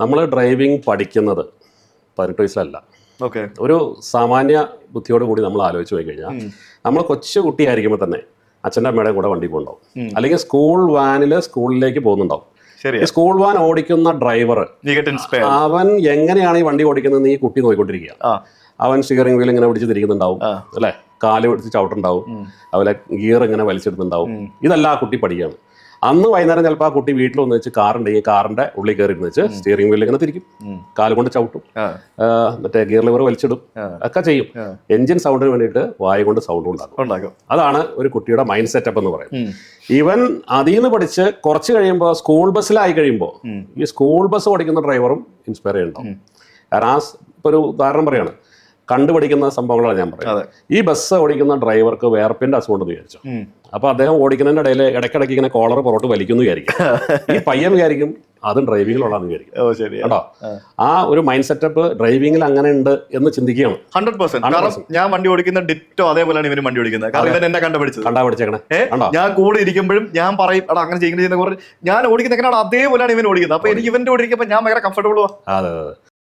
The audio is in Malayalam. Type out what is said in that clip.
നമ്മൾ ഡ്രൈവിംഗ് പഠിക്കുന്നത് പതിനെട്ട് വയസ്സിലല്ല. ഓക്കെ ഒരു സാമാന്യ ബുദ്ധിയോട് കൂടി നമ്മൾ ആലോചിച്ച് പോയി കഴിഞ്ഞാൽ നമ്മൾ കൊച്ചു കുട്ടിയായിരിക്കുമ്പോൾ തന്നെ അച്ഛന്റെ അമ്മയുടെ കൂടെ വണ്ടി പോകുന്നുണ്ടാവും അല്ലെങ്കിൽ സ്കൂൾ വാനിൽ സ്കൂളിലേക്ക് പോകുന്നുണ്ടാവും. സ്കൂൾ വാൻ ഓടിക്കുന്ന ഡ്രൈവർ അവൻ എങ്ങനെയാണ് ഈ വണ്ടി ഓടിക്കുന്നത് ഈ കുട്ടി നോക്കിക്കൊണ്ടിരിക്കുക. ആ. അവൻ സ്റ്റിയറിംഗ് വീൽ ഇങ്ങനെ പിടിച്ച് തിരിക്കുന്നുണ്ടാവും. അല്ലെ അല്ലേ? കാൽ പിടിച്ച് ചവിട്ടുണ്ടാവും അതുപോലെ ഗിയർ ഇങ്ങനെ വലിച്ചെടുത്തുണ്ടാവും ഇതല്ല ആ കുട്ടി പഠിക്കുകയാണ്. അന്ന് വൈകുന്നേരം ചിലപ്പോൾ ആ കുട്ടി വീട്ടിൽ വന്ന് വെച്ച് ഈ കാറിന്റെ ഉള്ളിൽ കയറി ഇരുന്ന് വെച്ച് സ്റ്റിയറിംഗ് വീലിൽ ഇങ്ങനെ തിരിക്കും. കാൽ കൊണ്ട് ചവിട്ടും. മറ്റേ ഗിയർ ലിവർ വലിച്ചിടും. ഒക്കെ ചെയ്യും. എഞ്ചിൻ സൗണ്ടിന് വേണ്ടിയിട്ട് വായ കൊണ്ട് സൗണ്ട് ഉണ്ടാക്കും. അതാണ് ഒരു കുട്ടിയുടെ മൈൻഡ് സെറ്റപ്പ് എന്ന് പറയും ഈവൻ അതിൽ നിന്ന് പഠിച്ച് കുറച്ച് കഴിയുമ്പോൾ സ്കൂൾ ബസ്സിലായി കഴിയുമ്പോൾ ഈ സ്കൂൾ ബസ് ഓടിക്കുന്ന ഡ്രൈവറും ഇൻസ്പയർ ചെയ്യുന്നുണ്ടാവും. കാരണം ആ ഒരു ഉദാഹരണം പറയാണ്. കണ്ടുപഠിക്കുന്ന സംഭവങ്ങളാണ് ഞാൻ പറയുന്നത്. ഈ ബസ് ഓടിക്കുന്ന ഡ്രൈവർക്ക് വേർപ്പിന്റെ അസുഖം ഉണ്ടെന്ന് വിചാരിച്ചു. അപ്പൊ അദ്ദേഹം ഓടിക്കുന്നതിന്റെ ഇടയിൽ ഇടയ്ക്കിടയ്ക്ക് ഇങ്ങനെ കോളർ പുറത്ത് വലിക്കുന്നു വിചാരിക്കും. ഈ പയ്യൻ വിചാരിക്കും അതും ഡ്രൈവിങ്ങിലുള്ളതെന്ന് വിചാരിക്കും. കേട്ടോ? ആ. ഒരു മൈൻഡ് സെറ്റപ്പ് ഡ്രൈവിംഗിൽ അങ്ങനെ ഉണ്ട് എന്ന് ചിന്തിക്കുകയാണ്. ഹൺഡ്രഡ് പെർസെന്റ് ഞാൻ വണ്ടി ഓടിക്കുന്ന ഡിറ്റോ അതേപോലെയാണ് ഇവനും വണ്ടി ഓടിക്കുന്നത്. കാരണം ഇവൻ എന്നെ കണ്ടുപിടിച്ചത്. കണ്ടാ പഠിച്ചേക്കണേ കണ്ടോ? ഞാൻ കൂടെ ഇരിക്കുമ്പോഴും ഞാൻ പറയും എടാ അങ്ങനെ ചെയ്യുന്ന ചെയ്യുന്ന ഞാൻ ഓടിക്കുന്ന അതേപോലെയാണ് ഇവൻ ഓടിക്കുന്നത്. അപ്പൊ എനിക്ക് ഇവന്റെ ഓടിക്കുമ്പോൾ ഞാൻ ഭയങ്കര കംഫർട്ടബിൾ അതെ അതെ.